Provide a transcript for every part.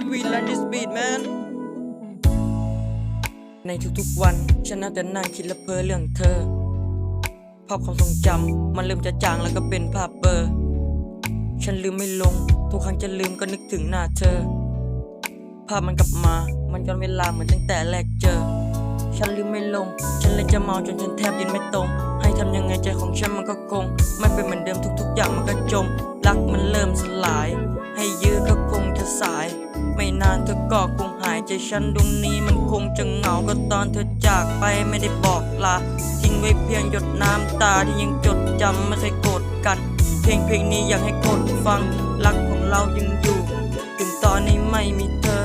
sweet like this beat man ในทุกๆวัน ฉันน่าจะนั่งคิดและเพ้อเรื่องเธอ ภาพความทรงจำมันเริ่มจะจางแล้วก็เป็นภาพเบอร์ ฉันลืมไม่ลง ทุกครั้งจะลืมก็นึกถึงหน้าเธอ ภาพมันกลับมา มันย้อนเวลาเหมือนตั้งแต่แรกเจอ ฉันลืมไม่ลง ฉันเลยจะเมาจนฉันแทบยืนไม่ตรง ให้ทำยังไงใจของฉันมันก็คง ไม่เป็นเหมือนเดิมทุกๆ อย่างมันก็จม รักมันเริ่มสลาย ให้ยื นานเธอก็คงหายใจฉันดวงนี้มันคงจะเหงาก็ตอนเธอจากไปไม่ได้บอกลาทิ้งไว้เพียงหยดน้ำตาที่ยังจดจำไม่เคยโกรธกัน เพลงเพลงนี้อยากให้คนฟังรักของเรายังอยู่ ถึงตอนนี้ไม่มีเธอ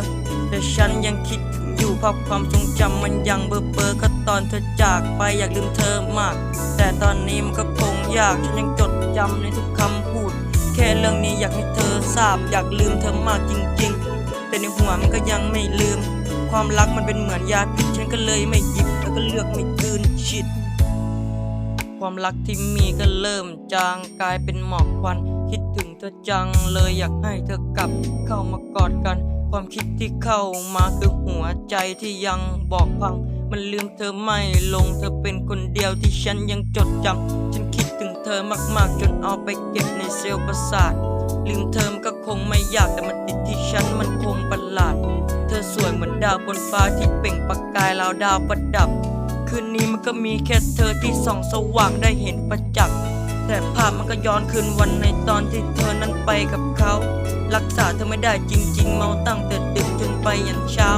แต่ฉันยังคิดถึงอยู่ภาพความทรงจำมันยังเบอร์เบอร์ก็ตอนเธอจากไปอยากลืมเธอมาก แต่ตอนนี้มันก็คงยากฉันยังจดจำในทุกคำพูด แค่เรื่องนี้อยากให้เธอทราบอยากลืมเธอมากจริง ๆ แต่ในหัวมันก็ยังไม่ลืม ความรักมันเป็นเหมือนยาพิษฉันก็เลยไม่หยิบแล้วก็เลือกไม่กืนชิด ความรักที่มีก็เริ่มจางกลายเป็นหมอกควัน คิดถึงเธอจังเลยอยากให้เธอกลับเข้ามากอดกัน ความคิดที่เข้ามาคือหัวใจที่ยังบอกพัง มันลืมเธอไม่ลงเธอเป็นคนเดียวที่ฉันยังจดจำฉันคิดถึงเธอมากๆ จนเอาไปเก็บในเซลล์ประสาทลืมเธอมก็คงไม่ยากแต่มันติดที่าวบนฟ้าที่เปล่งประกายราวดาวประดับ คืนนี้มันก็มีแค่เธอที่ส่องสว่างได้เห็นประจักษ์แต่ภาพมันก็ย้อนคืนวันในตอนที่เธอนั้นไปกับเขา รักษาเธอไม่ได้จริง ๆ เมาตั้งแต่ดึกจนไปยันเช้า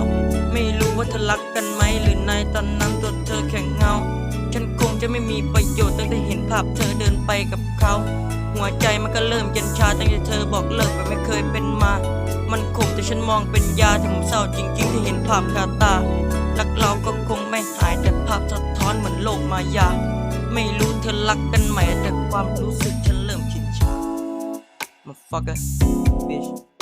ไม่รู้ว่าเธอรักกันไหมหรือในตอนนั้นตัวเธอแข็งเงา จะไม่มีประโยชน์ตั้งแต่เห็นภาพเธอเดินไปกับเขา หัวใจมันก็เริ่มเย็นชาตั้งแต่เธอบอกเลิกแบบไม่เคยเป็นมา มันคงแต่ฉันมองเป็นยาที่ผมเศร้าจริงๆที่เห็นภาพคาตารักเราก็คงไม่หายแต่ภาพสะท้อนเหมือนโลกมายา ไม่รู้เธอรักกันไหมแต่ความรู้สึกฉันเริ่มชินชา Motherfucker bitch